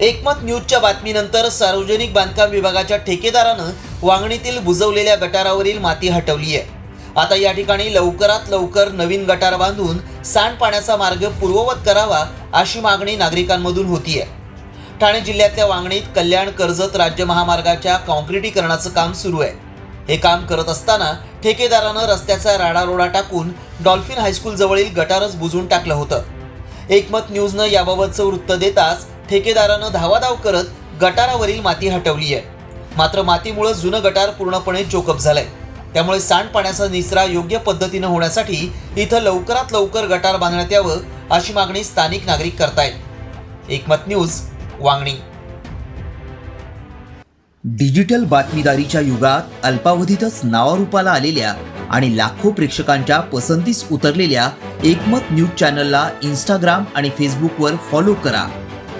एकमत न्यूजच्या बातमीनंतर सार्वजनिक बांधकाम विभागाच्या ठेकेदारानं वांगणीतील बुजवलेल्या गटारावरील माती हटवली आहे. आता या ठिकाणी लवकरात लवकर नवीन गटार बांधून सांडपाण्याचा मार्ग पूर्ववत करावा अशी मागणी नागरिकांमधून होती आहे. ठाणे जिल्ह्यातल्या वांगणीत कल्याण कर्जत राज्य महामार्गाच्या कॉन्क्रिटीकरणाचं काम सुरू आहे. हे काम करत असताना ठेकेदारानं रस्त्याचा राडारोडा टाकून डॉल्फिन हायस्कूल जवळील गटारच बुजवून टाकलं होतं. एकमत न्यूजनं याबाबतचं वृत्त देताच ठेकेदारानं धावाधाव करत गटारावरील माती हटवली आहे. मात्र मातीमुळे जुनं गटार पूर्णपणे चोकअप झालंय. त्यामुळे सांडपाण्याचा निचरा योग्य पद्धतीनं होण्यासाठी इथं लवकरात लवकर गटार बांधण्यात यावं अशी मागणी स्थानिक नागरिक करतायत. एकमत न्यूज वांगणी. डिजिटल बातमीदारीच्या युगात अल्पावधीतच नावारूपाला आलेल्या आणि लाखो प्रेक्षकांच्या पसंतीस उतरलेल्या एकमत न्यूज चॅनलला इंस्टाग्राम आणि फेसबुकवर फॉलो करा.